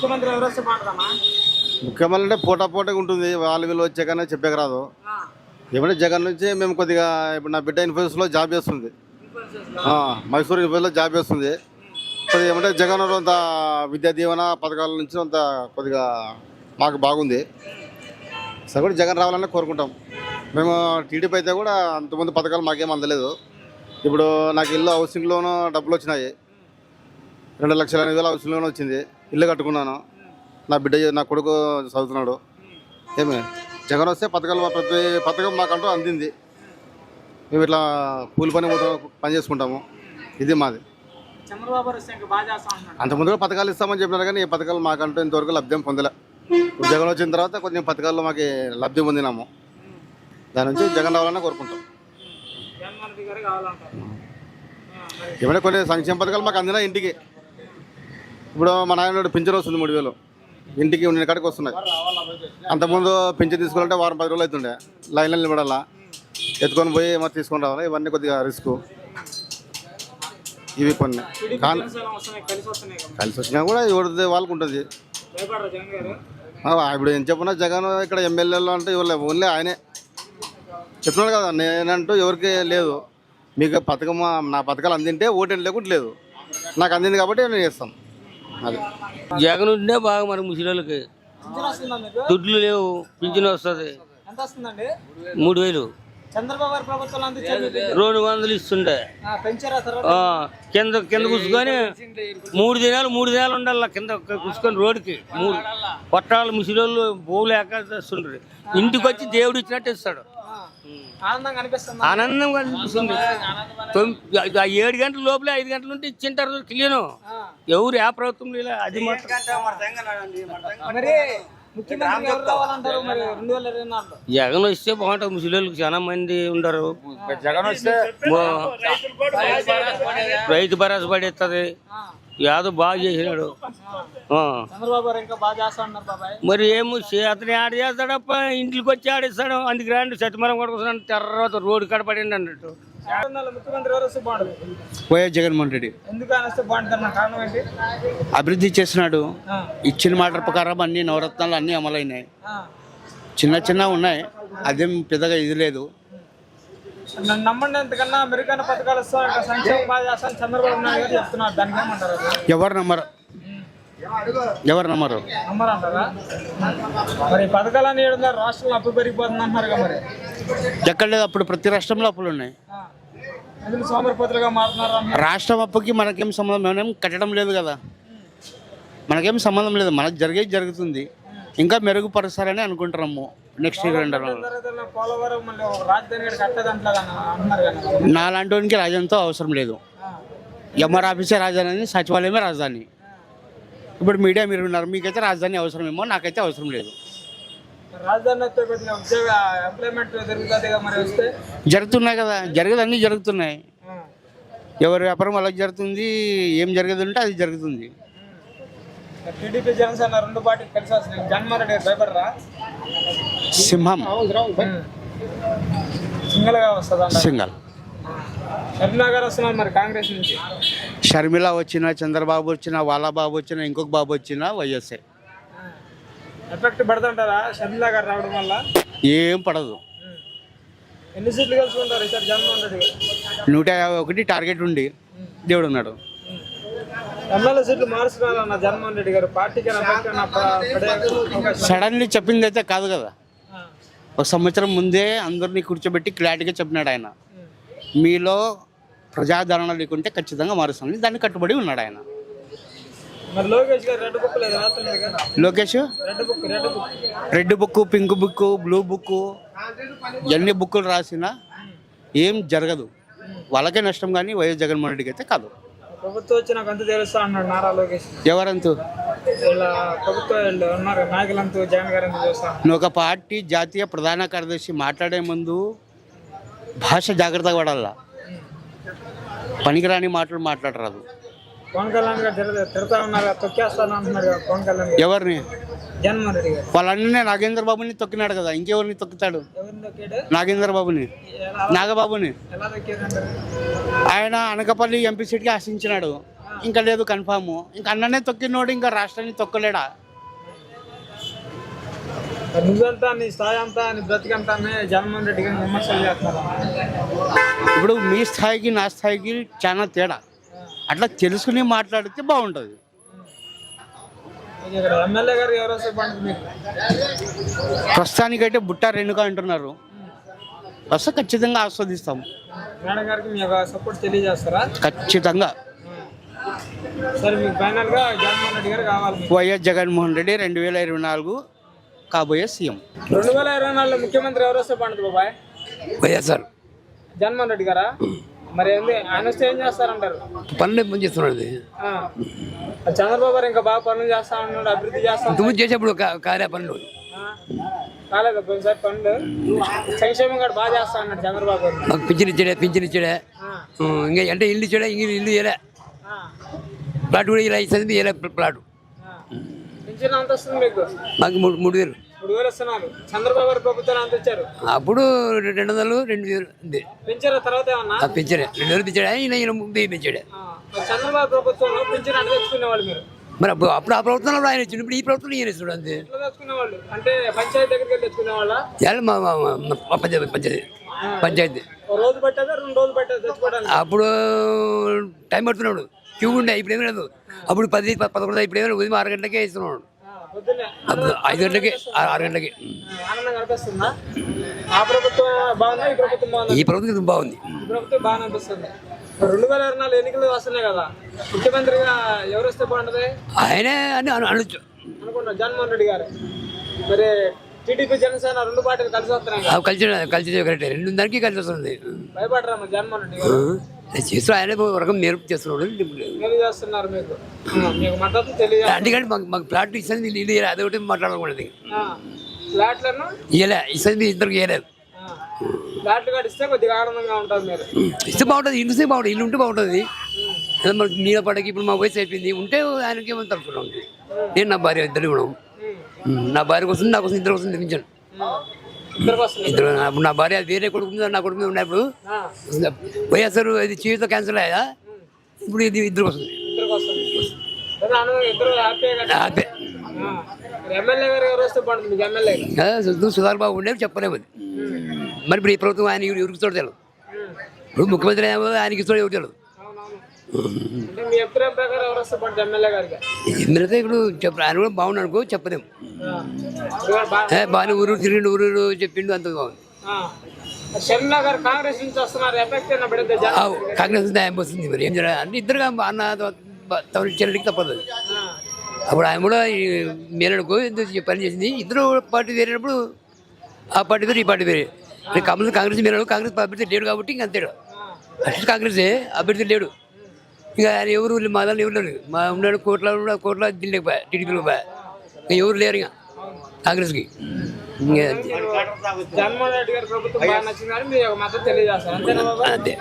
ముఖ్యమంత్రి ఎవరు వస్తే బాగుంటుందమ్మా? ముఖ్యమంత్రి అంటే పోటా పోటీగా ఉంటుంది. వాళ్ళు వీళ్ళు వచ్చే కానీ చెప్పాక రాదు. ఏమంటే జగన్ నుంచి మేము కొద్దిగా ఇప్పుడు నా బిడ్డ ఇన్ఫోసిస్లో జాబ్ చేస్తుంది. మైసూర్ ఇన్ఫోసిస్లో జాబ్ చేస్తుంది. కొద్దిగా ఏమంటే జగన్ అంత విద్యా దీవెన పథకాల నుంచి అంత కొద్దిగా మాకు బాగుంది. సరే కూడా జగన్ రావాలని కోరుకుంటాం. మేము టీడీపీ అయితే కూడా అంతకుముందు పథకాలు మాకేం అందలేదు. ఇప్పుడు నాకు ఇల్లు హౌసింగ్ లోన్ డబ్బులు వచ్చినాయి. రెండు లక్షల ఎనిమిది వేల హౌసింగ్ లోన్ వచ్చింది. ఇల్లు కట్టుకున్నాను. నా బిడ్డ నా కొడుకు చదువుతున్నాడు. ఏమి? జగన్ వస్తే పథకాలు మా ప్రతి పథకం మాకంటూ అందింది. మేము ఇట్లా కూలి పని పని చేసుకుంటాము. ఇది మాది. అంతకుముందు కూడా పథకాలు ఇస్తామని చెప్పినారు కానీ ఈ పథకాలు మాకంటూ ఇంతవరకు లబ్ధం పొందలే. జగన్ వచ్చిన తర్వాత కొంచెం పథకాల్లో మాకు లబ్ధి పొందినాము. దాని నుంచి జగన్ రావాలని కోరుకుంటాం. ఏమైనా కొన్ని సంక్షేమ పథకాలు మాకు అందినా ఇంటికి. ఇప్పుడు మా నాయన పింఛన్ వస్తుంది మూడు వేలు. ఇంటికి నేను కాడికి వస్తున్నాయి. అంతకుముందు పింఛన్ తీసుకోవాలంటే వారం పది రోజులు అవుతుండే. లైన్లో నిలబడాలా? ఎత్తుకొని పోయి మరి తీసుకొని రావాలి? ఇవన్నీ కొద్దిగా రిస్క్. ఇవి కొన్ని. కానీ కలిసి వచ్చినా కూడా ఎవరిది వాళ్ళకు ఉంటుంది. ఇప్పుడు ఏం చెప్పినా జగన్ ఇక్కడ ఎమ్మెల్యేలు అంటే ఇవ్వలేదు ఓన్లీ ఆయనే. చెప్తున్నాడు కదా నేనంటూ ఎవరికి లేదు. మీకు పథకం నా పథకాలు అందింటే ఓటేం లేకుంటే లేదు. నాకు అందింది కాబట్టి నేను చేస్తాను. అది. జగన్ ఉంటే బాగా మరి ముసలిళ్ళకి. దుడ్లు లేవు పింఛన్ వస్తుంది. మూడు వేలు. రెండు వందలు ఇస్తుండే. కింద కింద కూర్చుకొని మూడు దినాలు మూడు దినాలు ఉండాలి కింద కూర్చుకొని రోడ్డుకి. మూడు. పట్టాలు ముసలిళ్ళు పోలేక చేస్తుండ్రు ఇంటికి వచ్చి దేవుడు ఇచ్చినట్టు ఇస్తాడు. ఆనందంగా అనిపిస్తుంది? ఆనందంగా అనిపిస్తుంది. తొమ్- ఆ ఏడు గంటల లోపలే ఐదు గంటల నుండి ఇచ్చింటారు క్లియను ఎవరు ఏ ప్రభుత్వం ఇలా అది మరి జగన్ వస్తే బాగుంటుంది ముసలిళ్ళకి చాలా మంది ఉండరు. జగన్ వస్తే రైతు భరోసా పడేస్తుంది ఆ, యాదవ్ బాగా చేసినాడు. ఆ. చంద్రబాబు గారు ఇంకా బాగా చేస్తా ఉన్నారు బాబాయ్. మరి ఏమో అతను ఆడ చేస్తాడప్ప ఇంటికి వచ్చి ఆడిస్తాడు. అందుకు రాండి సత్యమరం కొడుకున్నాడు తర్వాత రోడ్డు కడపడింది అన్నట్టు. వైఎస్ జగన్మోహన్ రెడ్డి. అభివృద్ధి చేస్తున్నాడు. ఆ, ఇచ్చిన మాట ప్రకారం అన్ని నవరత్నాలు అన్నీ అమలైనాయి. చిన్న చిన్న ఉన్నాయి అదేం పెద్దగా ఇది లేదు? ఎవరు నమ్మరు? ఎవరు నమ్మరు? మరి పథకాలన్నీ రాష్ట్రంలో అప్పు పెరిగిపోతుంది అంటున్నారు మరి. ఎక్కడ లేదు అప్పుడు ప్రతి రాష్ట్రంలో అప్పులు ఉన్నాయి. రాష్ట్రం అప్పుకి మనకేం సంబంధం? మేమేం కట్టడం లేదు కదా. మనకేం సంబంధం లేదు. మనకు జరిగేది జరుగుతుంది. ఇంకా మెరుగుపరుస్తారని అనుకుంటున్నాము. నెక్స్ట్ ఇయర్ కదా నాలాంటి వానికి రాజధానితో అవసరం లేదు. ఎంఆర్ ఆఫీసే రాజధాని సచివాలయమే రాజధాని. ఇప్పుడు మీడియా మీరు ఉన్నారు మీకైతే రాజధాని అవసరమేమో నాకైతే అవసరం లేదు. రాజధాని వస్తే కొద్దిగా ఉద్యోగ ఎంప్లాయ్మెంట్ జరుగుతుంది మరి వస్తే? జరుగుతున్నాయి కదా జరగదు అన్నీ జరుగుతున్నాయి. ఎవరి వ్యాపారం వాళ్ళకి జరుగుతుంది ఏం జరగదు అంటే అది జరుగుతుంది. టీడీపీ జనసేన రెండు పార్టీలు కలిసి వస్తున్నాయి. జగన్మోహన్ రెడ్డి భయపడరా? సింహం. సింగల్గా వస్తుంది సింగల్. షర్మిలా గారు వస్తున్నారు మరి కాంగ్రెస్ నుంచి. షర్మిల వచ్చిన చంద్రబాబు వచ్చిన వాళ్ళ బాబు వచ్చిన ఇంకొక బాబు వచ్చిన వైఎస్ఏ. ఎఫెక్ట్ పడుతుంటారా షర్మిలా గారు రావడం వల్ల? ఏం పడదు. ఎన్ని సీట్లు కలుసుకుంటారు ఈసారి జగన్మోహన్ రెడ్డి నూట యాభై ఒకటి టార్గెట్ ఉండి దేవుడు ఉన్నాడు. ఎమ్మెల్యే సీట్లు మారుస్తున్నారన్న జగన్మోహన్ రెడ్డి గారు పార్టీకి సడన్లీ చెప్పింది అయితే కాదు కదా. ఒక సంవత్సరం ముందే అందరినీ కూర్చోబెట్టి క్లారిటీగా చెప్పినాడు ఆయన. మీలో ప్రజాదరణ లేకుంటే ఖచ్చితంగా మారుస్తుంది దాన్ని కట్టుబడి ఉన్నాడు ఆయన. Lokesh red book pink book blue book ఎన్ని బుక్కులు రాసినా ఏం జరగదు. వాళ్ళకే నష్టం కానీ వైఎస్ జగన్మోహన్ రెడ్డికి అయితే కాదు. ప్రభుత్వం వచ్చి నాకు అంత తెలుస్తా అన్నాడు నారా లోకేష్. ఎవరంతు? నువ్వు ఒక పార్టీ జాతీయ ప్రధాన కార్యదర్శి మాట్లాడే ముందు భాష జాగ్రత్తగా పడాలా? పనికిరాని మాటలు మాట్లాడరాదు. పవన్ కళ్యాణ్ గారు తిడతా తిడతా ఉన్నారు కదా, తొక్కేస్తాను అంటున్నారు కదా పవన్ కళ్యాణ్ గారు. ఎవరిని? జగన్మోహన్ రెడ్డి గారు. వాళ్ళన్నీ నాగేంద్ర బాబుని తొక్కినాడు కదా ఇంకెవరిని తొక్కుతాడు? నాగేంద్ర బాబుని. నాగబాబుని. ఆయన అనకపల్లి ఎంపీ సీట్కి ఆశించినాడు. ఇంకా లేదు కన్ఫామ్. ఇంకా అన్ననే తొక్కినోడు ఇంకా రాష్ట్రాన్ని తొక్కలేడా? నువ్వెంత నీ స్థాయి అంతా నీ బ్రతికంతా జగన్మోహన్ రెడ్డి గారిని విమర్శలు చేస్తున్నారు. ఇప్పుడు మీ స్థాయికి నా స్థాయికి చాలా తేడా. అట్లా తెలుసుకుని మాట్లాడితే బాగుంటుంది. ఎమ్మెల్యే గారు ఎవరు ప్రస్తుతానికైతే బుట్ట రెన్నుగా అంటున్నారు. వస్తే ఖచ్చితంగా ఆస్వాదిస్తాం. మేడం గారికి మీ సపోర్ట్ తెలియజేస్తారా? ఖచ్చితంగా. సరే మీకు ఫైనల్గా జగన్మోహన్ రెడ్డి గారు కావాలి వైఎస్ జగన్మోహన్ రెడ్డి రెండు వేల ఇరవై నాలుగు కాబోయే సీఎం రెండు వేల ఇరవై నాలుగులో ముఖ్యమంత్రి ఎవరు వస్తే బాగుంటుంది బాబాయ్ వైఎస్ఆర్ జగన్మోహన్ రెడ్డి గారా మరి ఏంది ఆయన వస్తే ఏం చేస్తారంటారు పనులు పని చేస్తున్నాడు ఆ. చంద్రబాబు గారు ఇంకా బాగా పనులు చేస్తా ఉన్నాడు అభివృద్ధి చేస్తా ఉన్నాడు. ఇంతకుముందు చేసేప్పుడు కా- కార్య పనులు ఆ. కాలేదు పోయినసారి పనులు సంక్షేమం కూడా బాగా చేస్తా అన్నాడు చంద్రబాబు గారు మాకు పింఛన్ ఇచ్చాడే పింఛన్ ఇచ్చాడే ఆ. ఉం, ఇంకా అంటే ఇల్లు ఇచ్చాడే ఇంక ఇల్లు ఇవ్వలే ఆ. ప్లాట్ కూడా ఇలా ఇస్తుంది ఇవ్వలే ప్లాట్ ఆ. పింఛన్ వస్తుంది మీకు? మాకు మూడు మూడు వేలు. మూడు వేలు ఇస్తున్నారు చంద్రబాబు గారు ఇచ్చారు? అప్పుడు రెండు వందలు రెండు వేలు ఉంది. పెంచారు తర్వాత ఏమన్నా? ఆ పెంచాడే. రెండు వేలు పెంచాడే. ఈయన ఈయన వెయ్యి పెంచాడే. ఆ. మరి చంద్రబాబు ప్రభుత్వంలో పింఛన్ అంటే తెచ్చుకునేవాళ్ళు మీరు? మరి అప్పుడు అప్పుడు ఆ ప్రభుత్వంలో ఆయన ఇచ్చిండు. ఇప్పుడు ఈ ప్రభుత్వం ఈయన ఇస్తున్నాడు అంతే. ఎట్లా తెచ్చుకునేవాళ్ళు? అంటే పంచాయతీ దగ్గరికి వెళ్ళి తెచ్చుకునేవాళ్ళ? ఎలా మా మా- మా- మా పంచాయతీ పంచాయతీ. పంచాయతీ. ఓ రోజు పట్టేదా? రెండు రోజులు పట్టేది తెచ్చుకోవడానికి? అప్పుడు టైం పడుతున్నాడు క్యూ ఉండే ఇప్పుడు ఏమీ లేదు. అప్పుడు పది పదకొండు ఇప్పుడు ఏమైనా ఉదయం ఆరు గంటలకే ఇస్తున్నాడు ఐదు గంటలకి ఆరు గంటలకి. ఈ ప్రభుత్వం బాగుందా? రెండు వేల ఇరవై నాలుగు ఎన్నికలు వస్తున్నాయి కదా ముఖ్యమంత్రిగా ఎవరు వస్తే బాగుంటది? ఆయనే అని అను- అనొచ్చు. జగన్మోహన్ రెడ్డి గారు. మరి టీడీపీ జనసేన రెండు పార్టీలు కలిసి వస్తున్నాయి కలిసి కలిసి కరెక్ట్. రెండు దానికి కలిసి వస్తుంది. భయపడరా జగన్మోహన్ రెడ్డి గారు? చేస్తూ ఆయన రకం నేర్పు చేస్తున్నాడు అందుకని మాకు మాకు ప్లాట్ ఇస్తుంది ఇల్లు ఇయ్యలే అదొకటి మాట్లాడకూడదు ఆ, ఫ్లాట్లను? ఇయ్యలే ఇస్తుంది ఇద్దరికి ఇయ్యలేదు ఇస్తే బాగుంటుంది ఇల్లు ఇస్తే బాగుంటుంది ఇల్లు ఉంటే బాగుంటుంది. మనకి నీళ్ళ పడకి ఇప్పుడు మా వయసు అయిపోయింది. ఉంటే ఆయనకి ఏమో తలుపుతున్నాం నేను నా భార్య ఇద్దరు ఇవ్వడం నా భార్య కోసం నా కోసం ఇద్దరు కోసం నిర్మించాను ఇద్దరు అప్పుడు నా భార్య వేరే కొడుకు మీద నా కొడుకు మీద ఉన్నప్పుడు వైఎస్ఆర్ ఇది చేతితో క్యాన్సర్ అయ్యా. ఇప్పుడు ఇది ఇద్దరు వస్తుంది ఎమ్మెల్యే సుధార్ బాబు ఉండేవి చెప్పలేము మరి ఇప్పుడు ఈ ప్రభుత్వం ఆయన ఎవరికి చూడ తెలియదు ఇప్పుడు ముఖ్యమంత్రి ఆయనకి చూడ ఎవరు తెలియదు ఎమ్మెల్యే ఇప్పుడు చెప్ప ఆయన కూడా బాగున్నాడు అనుకో చెప్పలేము ఆ, ఇప్పుడు కూడా బా- ఏ, బాగానే ఊరు తిరిగిండు ఊరు చెప్పిండు అంత బాగుంది. కాంగ్రెస్ నుంచి ఉంది, ఆయన వస్తుంది మరి. ఏం చేయాలి అంటే ఇద్దరుగా అన్న తమ చెల్లెడికి తప్పదు అప్పుడు ఆయన కూడా ఈ మేనడుకో ఎందుకు పని చేసింది? ఇద్దరు పార్టీ వేరేటప్పుడు ఆ పార్టీ వేరు ఈ పార్టీ వేరే. కాంగ్రెస్ కాంగ్రెస్ మేనడు కాంగ్రెస్ అభ్యర్థి లేడు కాబట్టి ఇంక అంతేడు అసలు కాంగ్రెసే అభ్యర్థి లేడు. ఇంకా ఆయన ఎవరు మా దాంట్లో ఎవరు లేరు. మా ఉన్నాడు కోట్ల కోట్ల దిల్లేకపోయా టీడీపీలో పోయా ఇంకా ఎవరు లేరు ఇంకా. కాంగ్రెస్కి. అంతే.